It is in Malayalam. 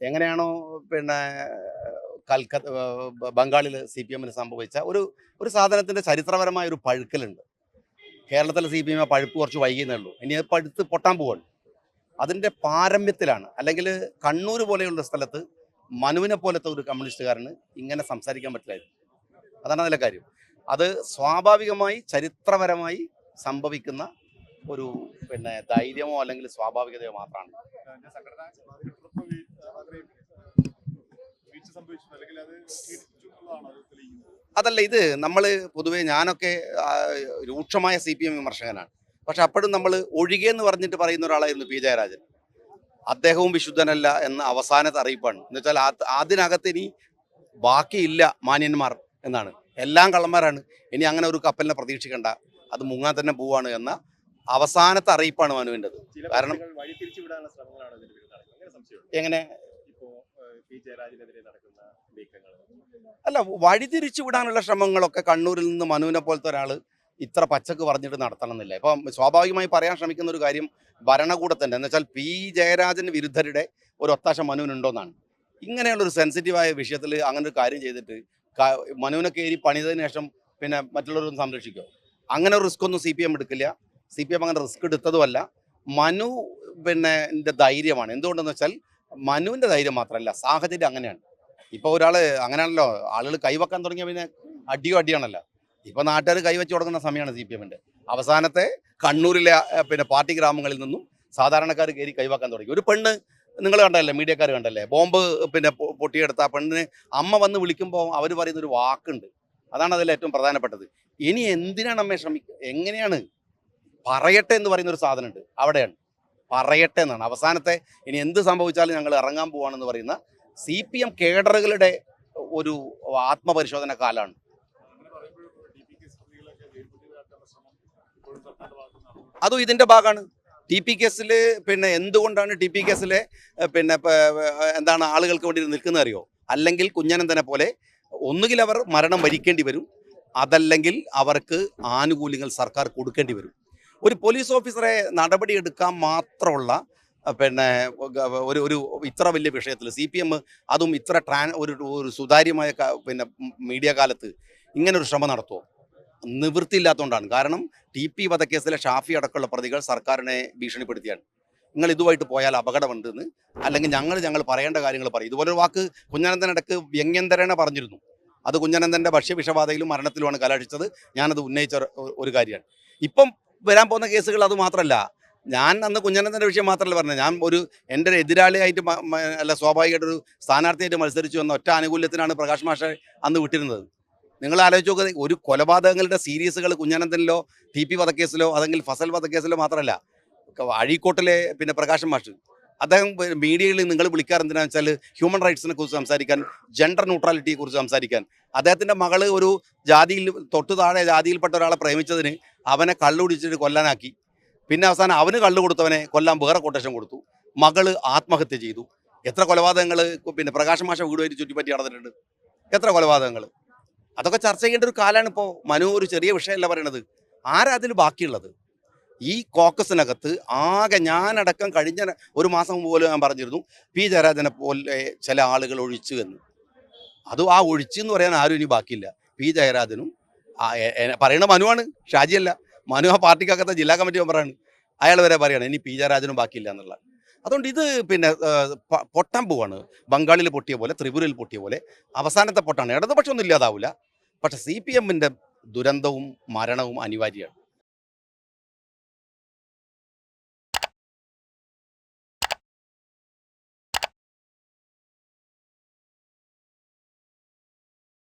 എങ്ങനെയാണോ പിന്നെ കൽക്കത്ത ബംഗാളിൽ സി പി എമ്മിന് സംഭവിച്ച ഒരു ഒരു സാധനത്തിന്റെ ചരിത്രപരമായ ഒരു പഴുക്കലുണ്ട്. കേരളത്തിലെ സി പി എം പഴുപ്പ് കുറച്ച് വൈകിയെന്നേ ഉള്ളൂ. ഇനി അത് പഴുത്ത് പൊട്ടാൻ പോകുന്നു അതിന്റെ പാരമ്യത്തിലാണ് അല്ലെങ്കിൽ കണ്ണൂർ പോലെയുള്ള സ്ഥലത്ത് മനുവിനെ പോലത്തെ ഒരു കമ്മ്യൂണിസ്റ്റുകാരന് ഇങ്ങനെ സംസാരിക്കാൻ പറ്റില്ലായിരുന്നു. അതാണ് അതിലെ കാര്യം. അത് സ്വാഭാവികമായി ചരിത്രപരമായി സംഭവിക്കുന്ന ഒരു പിന്നെ ധൈര്യമോ അല്ലെങ്കിൽ സ്വാഭാവികതയോ മാത്രമാണ്. അതല്ല ഇത് നമ്മൾ പൊതുവേ ഞാനൊക്കെ രൂക്ഷമായ സി പി എം വിമർശകനാണ്. പക്ഷെ അപ്പോഴും നമ്മൾ ഒഴികെ എന്ന് പറഞ്ഞിട്ട് പറയുന്ന ഒരാളായിരുന്നു പി ജയരാജൻ. അദ്ദേഹവും വിശുദ്ധനല്ല എന്ന അവസാനത്തെ അറിയിപ്പാണ് എന്ന് വെച്ചാൽ അത് അതിനകത്ത് ഇനി ബാക്കിയില്ല മാന്യന്മാർ എന്നാണ്. എല്ലാം കള്ളന്മാരാണ്. ഇനി അങ്ങനെ ഒരു കപ്പലിനെ പ്രതീക്ഷിക്കേണ്ട. അത് മുങ്ങാൻ തന്നെ പോവാണ് എന്ന അവസാനത്തെ അറിയിപ്പാണ് മനുവിന്റെത്. ചില കാരണം- എങ്ങനെ? അല്ല വഴിതിരിച്ചു വിടാനുള്ള ശ്രമങ്ങളൊക്കെ കണ്ണൂരിൽ നിന്ന് മനുവിനെ പോലത്തെ ഒരാൾ ഇത്ര പച്ചക്ക് പറഞ്ഞിട്ട് നടത്തണമെന്നില്ല. ഇപ്പം സ്വാഭാവികമായി പറയാൻ ശ്രമിക്കുന്ന ഒരു കാര്യം ഭരണകൂടത്തിന്റെ. എന്ന് വെച്ചാൽ പി ജയരാജൻ വിരുദ്ധരുടെ ഒരു ഒത്താശ മനുവിനുണ്ടോന്നാണ്. ഇങ്ങനെയുള്ളൊരു സെൻസിറ്റീവായ വിഷയത്തിൽ അങ്ങനെ ഒരു കാര്യം ചെയ്തിട്ട് മനുവിനെ കയറി പണിതതിന് ശേഷം പിന്നെ മറ്റുള്ളവരൊന്നും സംരക്ഷിക്കുമോ അങ്ങനെ ഒരു റിസ്ക് ഒന്നും സി പി എം എടുക്കില്ല. സി പി എം അങ്ങനെ റിസ്ക് എടുത്തതുമല്ല. മനു പിന്നെ ധൈര്യമാണ്. എന്തുകൊണ്ടെന്ന് വെച്ചാൽ മനുവിന്റെ ധൈര്യം മാത്രമല്ല സാഹചര്യം അങ്ങനെയാണ്. ഇപ്പോൾ ഒരാൾ അങ്ങനെയാണല്ലോ ആളുകൾ കൈവക്കാൻ തുടങ്ങിയ പിന്നെ അടിയോ അടിയാണല്ലോ. ഇപ്പോൾ നാട്ടുകാർ കൈവച്ച് തുടങ്ങുന്ന സമയമാണ് സി പി എമ്മിന്റെ അവസാനത്തെ കണ്ണൂരിലെ പിന്നെ പാർട്ടി ഗ്രാമങ്ങളിൽ നിന്നും സാധാരണക്കാർ കയറി കൈവാക്കാൻ തുടങ്ങി. ഒരു പെണ്ണ് നിങ്ങൾ കണ്ടല്ലേ മീഡിയക്കാർ കണ്ടല്ലേ ബോംബ് പിന്നെ പൊട്ടിയെടുത്ത ആ പെണ്ണിന് അമ്മ വന്ന് വിളിക്കുമ്പോൾ അവർ പറയുന്ന ഒരു വാക്കുണ്ട്. അതാണ് അതിൽ ഏറ്റവും പ്രധാനപ്പെട്ടത്. ഇനി എന്തിനാണ് അമ്മയെ ശ്രമിക്കുക എങ്ങനെയാണ് പറയട്ടെ എന്ന് പറയുന്ന ഒരു സാധനമുണ്ട്. അവിടെയാണ്. പറയട്ടെ എന്നാണ്. അവസാനത്തെ ഇനി എന്ത് സംഭവിച്ചാലും ഞങ്ങൾ ഇറങ്ങാൻ പോവാണെന്ന് പറയുന്ന സി പി എം കേഡറുകളുടെ ഒരു ആത്മപരിശോധന കാലാണ്. അതും ഇതിന്റെ ഭാഗമാണ്. ടി പി കേസിൽ പിന്നെ എന്തുകൊണ്ടാണ് ടി പി കേസിലെ പിന്നെ എന്താണ് ആളുകൾക്ക് വേണ്ടി നിൽക്കുന്ന അറിയോ? അല്ലെങ്കിൽ കുഞ്ഞനന്തനെ പോലെ ഒന്നുകിൽ അവർ മരണം വരിക്കേണ്ടി വരും അതല്ലെങ്കിൽ അവർക്ക് ആനുകൂല്യങ്ങൾ സർക്കാർ കൊടുക്കേണ്ടി വരും. ഒരു പോലീസ് ഓഫീസറെ നടപടിയെടുക്കാൻ മാത്രമുള്ള പിന്നെ ഒരു ഒരു ഇത്ര വലിയ വിഷയത്തിൽ സി പി എം അതും ഇത്ര ട്രാൻ ഒരു ഒരു സുതാര്യമായ പിന്നെ മീഡിയ കാലത്ത് ഇങ്ങനെ ഒരു ശ്രമം നടത്തുമോ നിവൃത്തിയില്ലാത്തതുകൊണ്ടാണ് കാരണം ടി പി വധക്കേസിലെ ഷാഫി അടക്കമുള്ള പ്രതികൾ സർക്കാരിനെ ഭീഷണിപ്പെടുത്തിയാണ്. നിങ്ങൾ ഇതുമായിട്ട് പോയാൽ അപകടമുണ്ടെന്ന് അല്ലെങ്കിൽ ഞങ്ങൾ ഞങ്ങൾ പറയേണ്ട കാര്യങ്ങൾ പറയും. ഇതുപോലൊരു വാക്ക് കുഞ്ഞനന്തനടക്ക് വ്യംഗ്യന്തരേണ പറഞ്ഞിരുന്നു. അത് കുഞ്ഞനന്തന്റെ ഭക്ഷ്യവിഷബാധയിലും മരണത്തിലുമാണ് കലാശിച്ചത്. ഞാനത് ഉന്നയിച്ച ഒരു കാര്യമാണ്. ഇപ്പം വരാൻ പോകുന്ന കേസുകൾ അത് മാത്രമല്ല ഞാൻ അന്ന് കുഞ്ഞനന്തന്റെ വിഷയം മാത്രമല്ല പറഞ്ഞത്. ഞാൻ ഒരു എന്റെ ഒരു എതിരാളിയായിട്ട് അല്ല സ്വാഭാവികമായിട്ടൊരു സ്ഥാനാർത്ഥിയായിട്ട് മത്സരിച്ചു എന്ന ഒറ്റ ആനുകൂല്യത്തിനാണ് പ്രകാശ് മാഷെ അന്ന് വിട്ടിരുന്നത്. നിങ്ങൾ ആലോചിച്ച് നോക്കുക ഒരു കൊലപാതകങ്ങളുടെ സീരീസുകൾ കുഞ്ഞനന്ദനിലോ ടി പി വധക്കേസിലോ അതെങ്കിൽ ഫസൽ വധക്കേസിലോ മാത്രമല്ല അഴീക്കോട്ടിലെ പിന്നെ പ്രകാശ് മാഷ്. അദ്ദേഹം മീഡിയയിൽ നിങ്ങൾ വിളിക്കാറ് എന്തിനാന്ന് വെച്ചാൽ ഹ്യൂമൻ റൈറ്റ്സിനെ കുറിച്ച് സംസാരിക്കാൻ ജെൻഡർ ന്യൂട്രാലിറ്റിയെ കുറിച്ച് സംസാരിക്കാൻ. അദ്ദേഹത്തിന്റെ മകൾ ഒരു ജാതിയിൽ തൊട്ടു താഴെ ജാതിയിൽപ്പെട്ട ഒരാളെ പ്രേമിച്ചതിന് അവനെ കള്ളുടിച്ചിട്ട് കൊല്ലാനാക്കി. പിന്നെ അവസാനം അവന് കള്ളു കൊടുത്തവനെ കൊല്ലാൻ വേറെ കൊട്ടേഷൻ കൊടുത്തു. മകൾ ആത്മഹത്യ ചെയ്തു. എത്ര കൊലപാതകങ്ങൾ പിന്നെ പ്രകാശ മാഷ വീടുമായിട്ട് ചുറ്റിപ്പറ്റി നടന്നിട്ടുണ്ട്. എത്ര കൊലപാതകങ്ങൾ അതൊക്കെ ചർച്ച ചെയ്യേണ്ട ഒരു കാലമാണ് ഇപ്പോൾ മനു ഒരു ചെറിയ വിഷയമല്ല പറയണത്. ആരാ അതിൽ ബാക്കിയുള്ളത്? ഈ കോക്കസിനകത്ത് ആകെ ഞാനടക്കം കഴിഞ്ഞ ഒരു മാസം പോലും ഞാൻ പറഞ്ഞിരുന്നു പി. ജയരാജനെ പോലെ ചില ആളുകൾ ഒഴിച്ചു എന്ന്. അത് ആ ഒഴിച്ചു എന്ന് പറയാൻ ആരും ഇനി ബാക്കിയില്ല. പി. ജയരാജനും പറയണ മനുവാണ് ഷാജിയല്ല. മനു ആ പാർട്ടിക്കകത്തെ ജില്ലാ കമ്മിറ്റി മെമ്പറാണ് അയാൾ വരെ പറയാണ് ഇനി പി. ജയരാജനും ബാക്കിയില്ല എന്നുള്ള അതുകൊണ്ട് ഇത് പിന്നെ പൊട്ടാൻ പോവാണ് ബംഗാളിൽ പൊട്ടിയ പോലെ ത്രിപുരയിൽ പൊട്ടിയ പോലെ അവസാനത്തെ പൊട്ടാണ്. ഇടതുപക്ഷം ഒന്നും ഇല്ലാതാവില്ല പക്ഷെ സി പി എമ്മിന്റെ ദുരന്തവും മരണവും അനിവാര്യമാണ്.